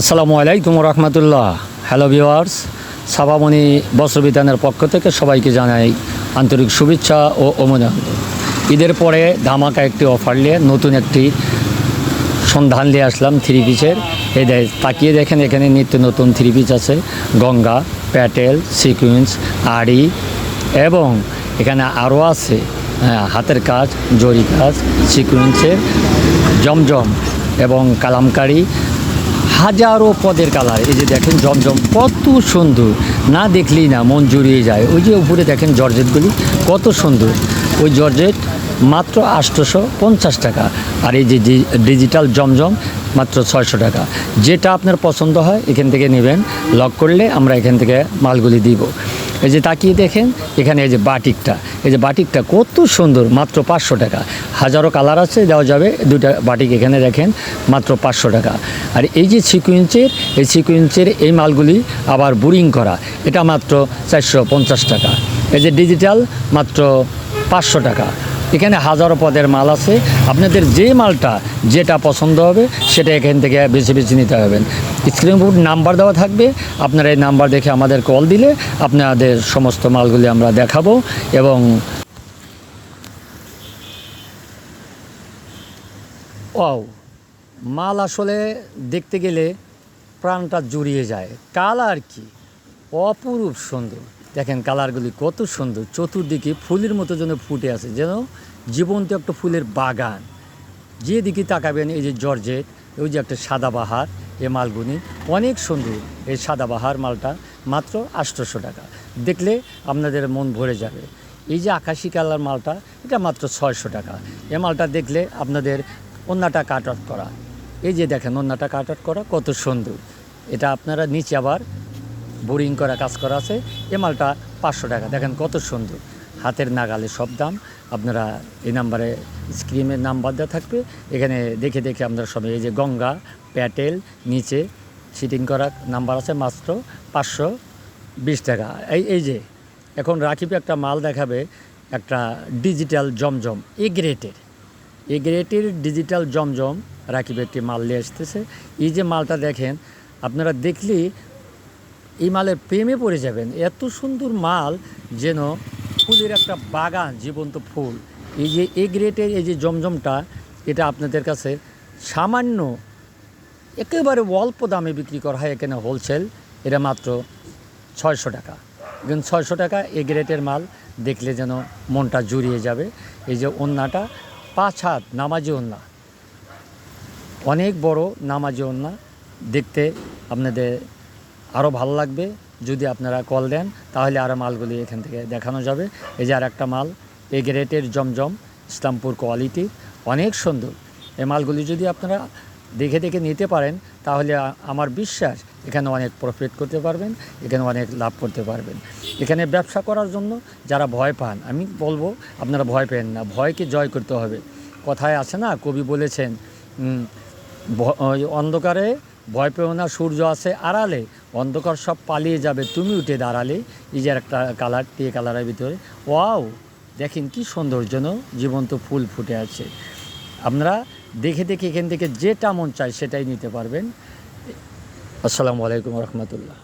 আসসালামু আলাইকুম রহমতুল্লাহ। Hello viewers সাবামণি বস্ত্রবিতানের পক্ষ থেকে সবাইকে জানাই আন্তরিক শুভেচ্ছা ও অভিনন্দন। ঈদের পরে ধামাকা একটি অফার নিয়ে নতুন একটি সন্ধান নিয়ে আসলাম থ্রি পিসের এই তাকিয়ে দেখেন এখানে নিত্য নতুন থ্রি পিস আছে। গঙ্গা প্যাটেল সিকুয়েন্স আড়ি এবং এখানে আরও আছে হ্যাঁ, হাতের কাজ জরি কাজ সিকুয়েন্সের জমজম এবং কালামকারি হাজারো পদের কালার। এই যে দেখেন জমজম, কত সুন্দর। না দেখলেই না মন জুড়িয়ে যায়। ওই যে উপরে দেখেন জর্জেটগুলি, কত সুন্দর। ওই জর্জেট মাত্র আটশোশো পঞ্চাশ টাকা। আর এই যে ডিজিটাল জমজম, মাত্র ছয়শো টাকা। যেটা আপনার পছন্দ হয়, এখান থেকে নেবেন। লক করলে আমরা এখান থেকে মালগুলি দিব। এই যে তাকিয়ে দেখেন, এখানে এই যে বাটিকটা, এই যে বাটিকটা কত সুন্দর, মাত্র পাঁচশো টাকা। হাজারো কালার আছে, দেওয়া যাবে দুটা বাটিক এখানে দেখেন, মাত্র পাঁচশো টাকা। আর এই যে সিকুয়েন্সের, এই সিকুয়েন্সের এই মালগুলি আবার বুরিং করা, এটা মাত্র চারশো পঞ্চাশ টাকা। এই যে ডিজিটাল, মাত্র পাঁচশো টাকা। এখানে হাজারো পদের মাল আছে। আপনাদের যে মালটা যেটা পছন্দ হবে, সেটা এখান থেকে বেছে বেছে নিতে হবেন স্ক্রিন বোর্ড নাম্বার দেওয়া থাকবে। আপনারা এই নাম্বার দেখে আমাদের কল দিলে আপনাদের সমস্ত মালগুলি আমরা দেখাবো এবং ওয়াও, মাল আসলে দেখতে গেলে প্রাণটা জুড়িয়ে যায়। কালার কি? অপরূপ সুন্দর। দেখেন কালারগুলি কত সুন্দর, চতুর্দিকে ফুলের মতো যেন ফুটে আছে, যেন জীবন্ত একটা ফুলের বাগান। যেদিকে তাকাবেন, এই যে জর্জেট, ওই যে একটা সাদাবাহার এ মালগুলি অনেক সুন্দর, এই সাদাবাহার মালটা মাত্র আটশোশো টাকা। দেখলে আপনাদের মন ভরে যাবে, এই যে আকাশি কালার মালটা, এটা মাত্র ছয়শো টাকা। এ মালটা দেখলে আপনাদের অন্যটা কাট আউট করা, এই যে দেখেন অন্যটা কাট আউট করা কত সুন্দর। এটা আপনারা নিচে আবার বোরিং করা কাজ করা আছে। এ মালটা পাঁচশো টাকা। দেখেন কত সুন্দর। হাতের নাগালে সব দাম। আপনারা এই নাম্বারে স্ক্রিনের নাম্বার দেওয়া থাকবে। এখানে দেখে দেখে আপনারা সবাই, এই যে গঙ্গা, প্যাটেল, নিচে সিটিং করা নাম্বার আছে মাত্র পাঁচশো বিশ টাকা। এই এই যে, এখন রাকিব একটা মাল দেখাবে, একটা ডিজিটাল জমজম, এ গ্রেটের। এ গ্রেটের ডিজিটাল জমজম রাকিব একটি মাল নিয়ে আসতেছে এই যে মালটা দেখেন, আপনারা দেখলেই এই মালের প্রেমে পড়ে যাবেন। এত সুন্দর মাল যেন ফুলের একটা বাগান, জীবন্ত ফুল। এই যে এ গ্রেটের এই যে জমজমটা, এটা আপনাদের কাছে সামান্য, একেবারে অল্প দামে বিক্রি করা হয় এখানে হোলসেল এটা মাত্র ছয়শো টাকা। কিন্তু ছয়শো টাকা এ গ্রেটের মাল দেখলে যেন মনটা জুড়িয়ে যাবে। এই যে ওন্নাটা, পাঁচ হাত নামাজি ওন্না। অনেক বড় নামাজি ওন্না। দেখতে আপনাদের আরও ভালো লাগবে। যদি আপনারা কল দেন, তাহলে আরও মালগুলি এখান থেকে দেখানো যাবে। এই যে আর একটা মাল, এ গ্রেটের জমজম ইসলামপুর কোয়ালিটি, অনেক সুন্দর। এই মালগুলি যদি আপনারা দেখে দেখে নিতে পারেন, তাহলে আমার বিশ্বাস এখানে অনেক প্রফিট করতে পারবেন, এখানে অনেক লাভ করতে পারবেন। এখানে ব্যবসা করার জন্য যারা ভয় পান, আমি বলব আপনারা ভয় পেন না, ভয়কে জয় করতে হবে। কথায় আছে না, কবি বলেছেন অন্ধকারে ভয় পেও না, সূর্য আছে আড়ালে অন্ধকার সব পালিয়ে যাবে, তুমি উঠে দাঁড়ালে এই যে একটা কালার টিয়ে কালারের ভিতরে। ওয়াও! দেখেন কি সৌন্দর্য জীবন্ত ফুল ফুটে আছে। আপনারা দেখে দেখে এখান থেকে যেটা মন চায় সেটাই নিতে পারবেন। আসসালামু আলাইকুম রহমতুল্লাহ।